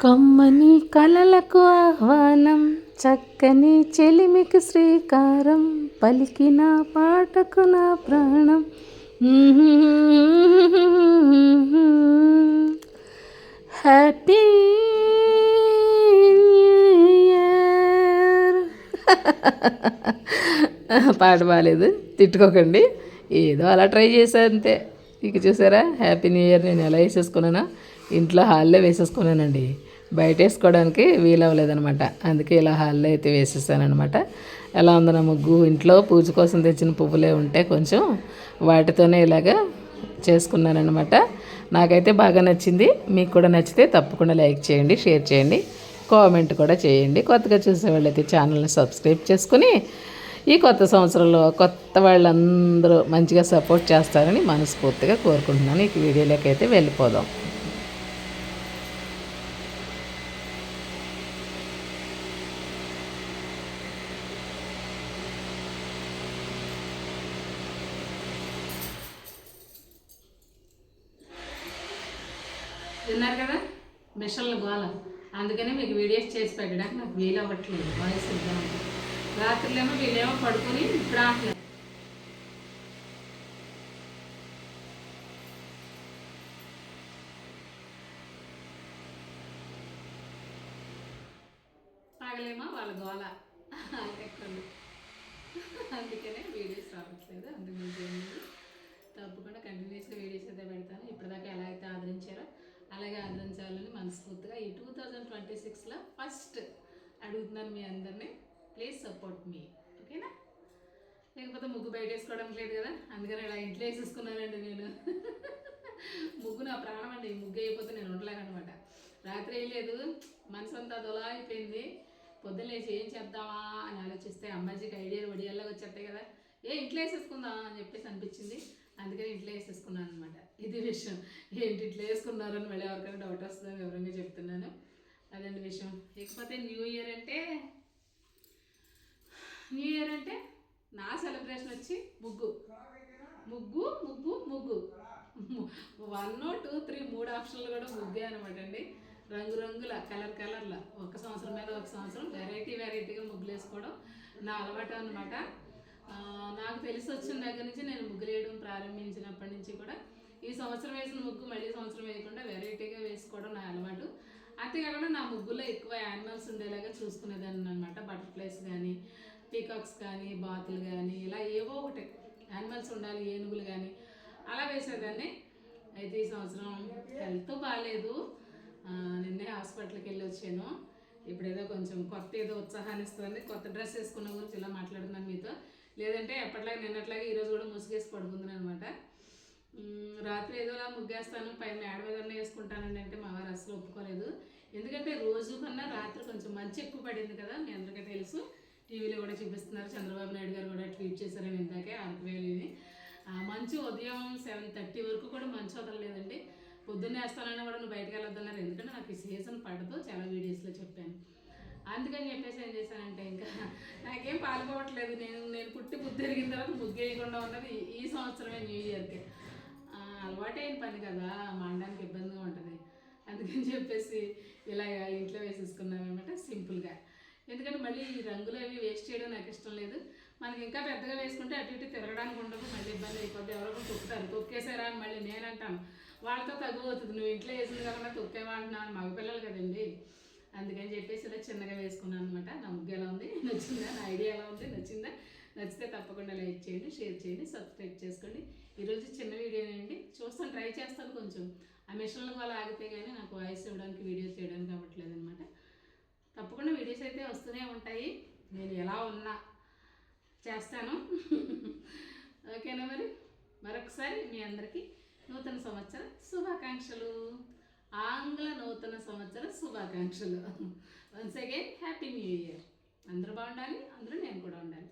కమ్మని కలలకు ఆహ్వానం చక్కని చెలిమికి శ్రీకారం పలికిన పాటకు నా ప్రాణం. హ్యాపీ పాట బాగాలేదు తిట్టుకోకండి. ఏదో అలా ట్రై చేసా అంతే. ఇక చూసారా? హ్యాపీ న్యూ ఇయర్ నేను ఎలా వేసేసుకున్నానో? ఇంట్లో హాల్లో వేసేసుకున్నానండి. బయట వేసుకోవడానికి వీలవ్వలేదనమాట అందుకే ఇలా హాల్లో అయితే వేసేసానమాట ఎలా ఉందన్న ముగ్గు? ఇంట్లో పూజ కోసం తెచ్చిన పువ్వులే ఉంటే కొంచెం వాటితోనే ఇలాగా చేసుకున్నానమాట నాకైతే బాగా నచ్చింది. మీకు కూడా నచ్చితే తప్పకుండా లైక్ చేయండి షేర్ చేయండి కామెంట్ కూడా చేయండి. కొత్తగా చూసే వాళ్ళైతే ఛానల్ని సబ్స్క్రైబ్ చేసుకుని ఈ కొత్త సంవత్సరంలో కొత్త వాళ్ళందరూ మంచిగా సపోర్ట్ చేస్తారని మనస్ఫూర్తిగా కోరుకుంటున్నాను. ఈ వీడియోలోకి అయితే వెళ్ళిపోదాం. విన్నారు కదా? మిషన్లు గోల. అందుకనే మీకు వీడియోస్ చేసి పెట్టడానికి నాకు వీలు అవ్వట్లేదు వాయిస్ ఇద్దాం రాత్రులేమో వీళ్ళేమో పడుకొని ఇప్పుడు ఆటలేదు పగలేమో వాళ్ళ గోల? ఎక్కడ అందుకనే వీడియోస్ రావట్లేదు అందుకు తప్పకుండా కంటిన్యూస్గా వీడియోస్ అయితే పెడతాను. ఇప్పటిదాకా ఎలా అయితే ఆదరించారో అలాగే ఆదరించాలని మనస్ఫూర్తిగా ఈ టూ థౌజండ్ ట్వంటీ సిక్స్లో ఫస్ట్ అడుగుతున్నాను మీ అందరినీ. ప్లీజ్ సపోర్ట్ మీ ఓకేనా లేకపోతే ముగ్గు బయట వేసుకోవడం లేదు కదా? అందుకని ఇలా ఇంట్లో వేసేసుకున్నానండి నేను. ముగ్గు నా ప్రాణం అండి. ముగ్గు అయిపోతే నేను ఉండలేనమాట రాత్రి వేయలేదు మనసు అంతా దొలా అయిపోయింది. పొద్దున్న లేచి ఏం చేద్దామా అని ఆలోచిస్తే అమ్మాజీకి ఐడియాలు వడియాల్లో వచ్చేస్తాయి కదా. ఏ ఇంట్లో వేసేసుకుందాం అని చెప్పేసి అనిపించింది. అందుకని ఇంట్లో వేసేసుకున్నాను అనమాట ఇది విషయం. ఏంటి ఇట్లా వేసుకున్నారని మళ్ళీ ఎవరికైనా డౌట్ వస్తుందని వివరంగా చెప్తున్నాను. అదండి విషయం. ఇకపోతే న్యూ ఇయర్ అంటే న్యూ ఇయర్ అంటే నా సెలబ్రేషన్ వచ్చి ముగ్గు. ముగ్గు ముగ్గు ముగ్గు. వన్ టూ త్రీ మూడు ఆప్షన్లు కూడా ముగ్గే అనమాట అండి. రంగురంగుల కలర్ కలర్ల ఒక సంవత్సరం మీద ఒక సంవత్సరం వెరైటీ వెరైటీగా ముగ్గులు వేసుకోవడం నా అలవాటు అనమాట నాకు తెలిసి వచ్చిన దగ్గర నుంచి నేను ముగ్గులు వేయడం ప్రారంభించినప్పటి నుంచి కూడా ఈ సంవత్సరం వేసిన ముగ్గు మళ్ళీ సంవత్సరం వేయకుండా వెరైటీగా వేసుకోవడం నా అలవాటు. అంతేకాకుండా నా ముగ్గులో ఎక్కువ యానిమల్స్ ఉండేలాగా చూసుకునేదాన్ని అనమాట బటర్ఫ్లైస్ కానీ పీకాక్స్ కానీ బాతులు కానీ ఇలా ఏవో ఒకటి యానిమల్స్ ఉండాలి ఏనుగులు కానీ అలా వేసేదాన్ని. అయితే ఈ సంవత్సరం హెల్త్ బాగాలేదు నిన్నే హాస్పిటల్కి వెళ్ళి వచ్చాను. ఇప్పుడు ఏదో కొంచెం కొత్త ఏదో ఉత్సాహాన్ని ఇస్తుంది. కొత్త డ్రెస్ వేసుకున్న గురించి ఇలా మాట్లాడుతున్నాను మీతో. లేదంటే ఎప్పటిలాగా నిన్నట్లాగే ఈరోజు కూడా ముసుగేసి పడుకుందని అనమాట. రాత్రి ఏదోలా ముగ్గేస్తాను పైన మేడ మీద వేసుకుంటానండి అంటే మా వారు అసలు ఒప్పుకోలేదు. ఎందుకంటే రోజు కన్నా రాత్రి కొంచెం మంచి ఎక్కువ పడింది కదా మీ అందరికీ తెలుసు. టీవీలో కూడా చూపిస్తున్నారు. చంద్రబాబు నాయుడు గారు కూడా ట్వీట్ చేశారని ఇందాకే అరకువేలిని మంచు ఉదయం సెవెన్ థర్టీ వరకు కూడా మంచు వదలలేదండి. పొద్దున్నే వేస్తానని కూడా నువ్వు బయటకు వెళ్ళొద్దన్నారు. ఎందుకంటే నాకు ఈ సీజన్ పడదు. చాలా వీడియోస్లో చెప్పాను. అందుకని చెప్పేసి ఏం చేశానంటే ఇంకా నాకేం పాల్పోవట్లేదు నేను నేను పుట్టి బుద్ధి తిరిగిన తర్వాత ముగ్గు వేయకుండా ఉన్నది ఈ సంవత్సరమే న్యూ ఇయర్కి అలవాటైన పని కదా. మాండడానికి ఇబ్బందిగా ఉంటుంది. అందుకని చెప్పేసి ఇలా ఇంట్లో వేసేసుకున్నాను అనమాట సింపుల్గా ఎందుకంటే మళ్ళీ ఈ రంగులు అవి వేస్ట్ చేయడం నాకు ఇష్టం లేదు. మనకి ఇంకా పెద్దగా వేసుకుంటే అటు ఇటు తిరగడానికి ఉండదు మళ్ళీ ఇబ్బంది అయిపోద్ది. ఎవరో తొక్కుతారు. తొక్కేసారా అని మళ్ళీ నేను అంటాను వాళ్ళతో తగ్గు అవుతుంది. నువ్వు ఇంట్లో వేసింది కాకుండా తొక్కేమంటున్నాను మగ పిల్లలు కదండి. అందుకని చెప్పేసి ఇలా చిన్నగా వేసుకున్నాను అనమాట నా ముగ్గు ఎలా ఉంది? నచ్చిందా? నా ఐడియా ఎలా ఉంది? నచ్చిందా? నచ్చితే తప్పకుండా లైక్ చేయండి షేర్ చేయండి సబ్స్క్రైబ్ చేసుకోండి. ఈరోజు చిన్న వీడియోనండి చూస్తాను ట్రై చేస్తాను కొంచెం. ఆ మిషన్లకు వాళ్ళు ఆగితే కానీ నాకు వాయిస్ ఇవ్వడానికి వీడియోస్ చేయడానికి అవ్వట్లేదు అనమాట తప్పకుండా వీడియోస్ అయితే వస్తూనే ఉంటాయి. నేను ఎలా ఉన్నా చేస్తాను. ఓకేనా మరి? మరొకసారి మీ అందరికీ నూతన సంవత్సర శుభాకాంక్షలు. ఆంగ్ల నూతన సంవత్సర శుభాకాంక్షలు. Once again happy new year అందరూ బాగుండాలి అందరూ నేను కూడా ఉండాలి.